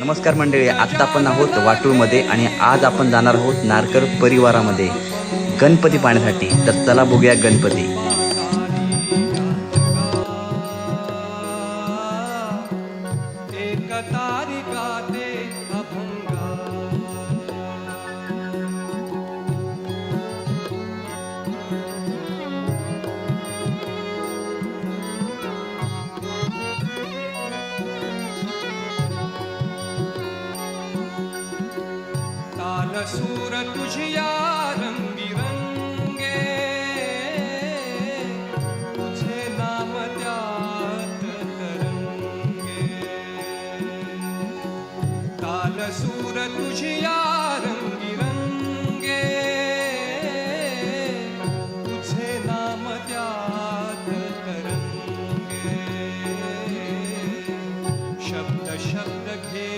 नमस्कार मंडळी आत्ता आपण आहोत वाटूळमध्ये आणि आज आपण जाणार आहोत नारकर परिवारामध्ये. गणपती पाहण्यासाठी. तर चला बघूया गणपती. एक तारिका सूर तुझिया रंगी रंगे तुझे नाम त्यात तरंगे काल सूर तुझिया रंगी रंगे तुझे नाम त्यात तरंगे शब्द शब्द